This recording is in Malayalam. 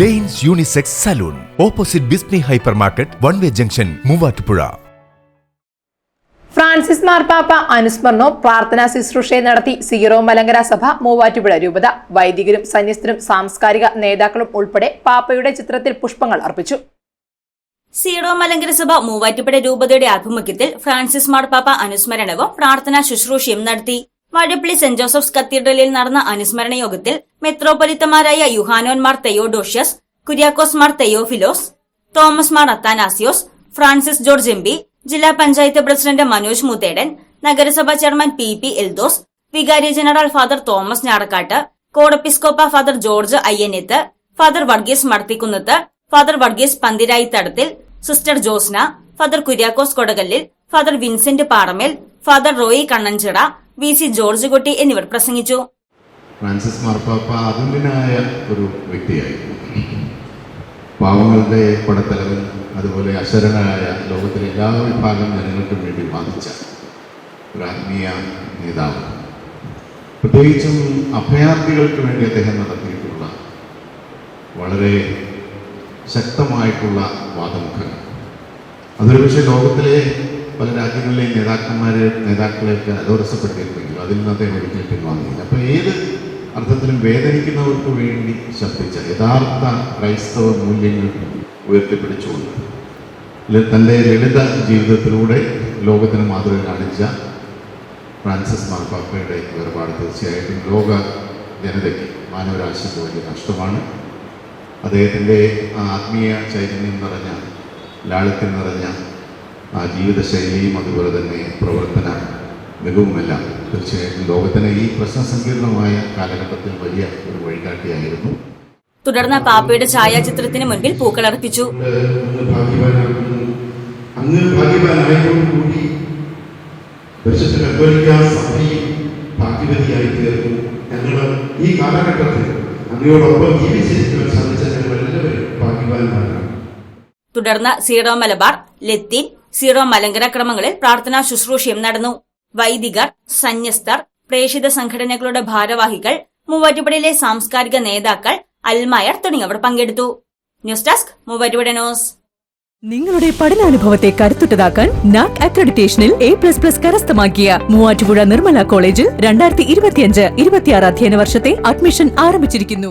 Daines unisex salon. Opposite ബിസ്നി hypermarket one way junction Muvattupuzha. Francis മാർപ്പാപ്പ അനുസ്മരണവും പ്രാർത്ഥനാ ശുശ്രൂഷയും നടത്തി സീറോ മലങ്കര സഭ മൂവാറ്റുപുഴ രൂപത. വൈദികരും സന്യസ്തരും സാംസ്കാരിക നേതാക്കളും ഉൾപ്പെടെ പാപ്പയുടെ ചിത്രത്തിൽ പുഷ്പങ്ങൾ അർപ്പിച്ചു. സീറോ മലങ്കര സഭ മൂവാറ്റുപുഴ രൂപതയുടെ ആഭിമുഖ്യത്തിൽ ഫ്രാൻസിസ് മാർപ്പാപ്പ അനുസ്മരണവും പ്രാർത്ഥനാ ശുശ്രൂഷയും നടത്തി. വാഴപ്പള്ളി സെന്റ് ജോസഫ്സ് കത്തീഡ്രലിൽ നടന്ന അനുസ്മരണ യോഗത്തിൽ മെത്രോപൊലിത്തമാരായ Yuhanon Mar തെയോഡോഷ്യസ് Kuriakose Mar Theophilos Thomas Mar Athanasios Francis George M ജില്ലാ പഞ്ചായത്ത് പ്രസിഡന്റ് മനോജ് മുത്തേടൻ നഗരസഭാ ചെയർമാൻ പി പി എൽദോസ് വികാരി general father Thomas Njadakkattu കോടപ്പിസ്കോപ്പ father George Ayyanethu father Varghese Madathikunnathu father Varghese Panthirayithadathil sister Josna father Kuriakose Kodakallil father Vincent Paramel father Roy Kannanchira V C George Kutty എന്നിവർ പ്രസംഗിച്ചു. ഫ്രാൻസിസ് മാർപ്പാപ്പ അതുല്യനായ ഒരു വ്യക്തിയായിരുന്നു. പാവങ്ങളുടെ പടത്തലവൻ അതുപോലെ അശരണായ ലോകത്തിലെ എല്ലാ വിഭാഗം ജനങ്ങൾക്കും വേണ്ടി ബാധിച്ച ഒരു ആത്മീയ നേതാവ്. പ്രത്യേകിച്ചും അഭയാർത്ഥികൾക്ക് വേണ്ടി അദ്ദേഹം നടത്തിയിട്ടുള്ള വളരെ ശക്തമായിട്ടുള്ള വാദമുഖങ്ങൾ. അതൊരു പക്ഷേ ലോകത്തിലെ പല രാജ്യങ്ങളിലെയും നേതാക്കന്മാരെ നേതാക്കളെയൊക്കെ അലോരസപ്പെട്ടിരുന്നെങ്കിലും അതിൽ നിന്ന് അദ്ദേഹം ഒരിക്കലും പിൻവാങ്ങിയില്ല അപ്പോൾ ഏത് അർത്ഥത്തിലും വേദനിക്കുന്നവർക്ക് വേണ്ടി ശബ്ദിച്ച യഥാർത്ഥ ക്രൈസ്തവ മൂല്യങ്ങൾ ഉയർത്തിപ്പിടിച്ചുകൊണ്ട് തന്റെ ലളിത ജീവിതത്തിലൂടെ ലോകത്തിന് മാതൃക കാണിച്ച ഫ്രാൻസിസ് മാർപ്പാപ്പയുടെ വേർപാട് തീർച്ചയായിട്ടും ലോക ജനതയ്ക്ക് മാനവരാശിക്ക് വലിയ നഷ്ടമാണ്. അദ്ദേഹത്തിന്റെ ആത്മീയ ചൈതന്യം നിറഞ്ഞ ലാളിത്യം നിറഞ്ഞ ജീവിതശൈലിയും അതുപോലെ തന്നെ പ്രവർത്തന മികവുമെല്ലാം തീർച്ചയായിട്ടും ലോകത്തിന് ഈ പ്രശ്നസങ്കീർണമായ കാലഘട്ടത്തിൽ വലിയ ഒരു വഴികാട്ടിയായിരുന്നു. തുടർന്ന് പാപ്പയുടെ ഛായാചിത്രത്തിന് മുൻപിൽ പൂക്കളർപ്പിച്ചു അങ്ങ് ഭാഗ്യവാനാകുന്നു. അങ്ങ് ഭാഗ്യവാനായതോടുകൂടി പരിശുദ്ധ കത്തോലിക്ക സഭയും ഭാഗ്യവതിയായി തീർന്നു. ഞങ്ങൾ ഈ കാലഘട്ടത്തിൽ അങ്ങയോടൊപ്പം ജീവിച്ചിരിക്കുവാൻ സാധിച്ച ഞങ്ങൾ എല്ലാവരും ഭാഗ്യവാന്മാരാണ്. തുടർന്ന് സീറോ മലബാർ ലത്തീൻ സീറോ മലങ്കര ക്രമങ്ങളിൽ പ്രാർത്ഥനാ ശുശ്രൂഷയും നടന്നു. വൈദികർ സന്യസ്തർ പ്രേഷിത സംഘടനകളുടെ ഭാരവാഹികൾ മൂവാറ്റുപുഴയിലെ സാംസ്കാരിക നേതാക്കൾ അൽമായർ തുടങ്ങിയവർ പങ്കെടുത്തു. News desk Muvattupuzha news. നിങ്ങളുടെ പഠനാനുഭവത്തെ കരുത്തുറ്റതാക്കാൻ നാക് അക്രഡിറ്റേഷനിൽ എ പ്ലസ് പ്ലസ് കരസ്ഥമാക്കിയ മൂവാറ്റുപുഴ നിർമ്മല കോളേജിൽ രണ്ടായിരത്തി ഇരുപത്തിയഞ്ച് ഇരുപത്തിയാറ് അധ്യയന വർഷത്തെ അഡ്മിഷൻ ആരംഭിച്ചിരിക്കുന്നു.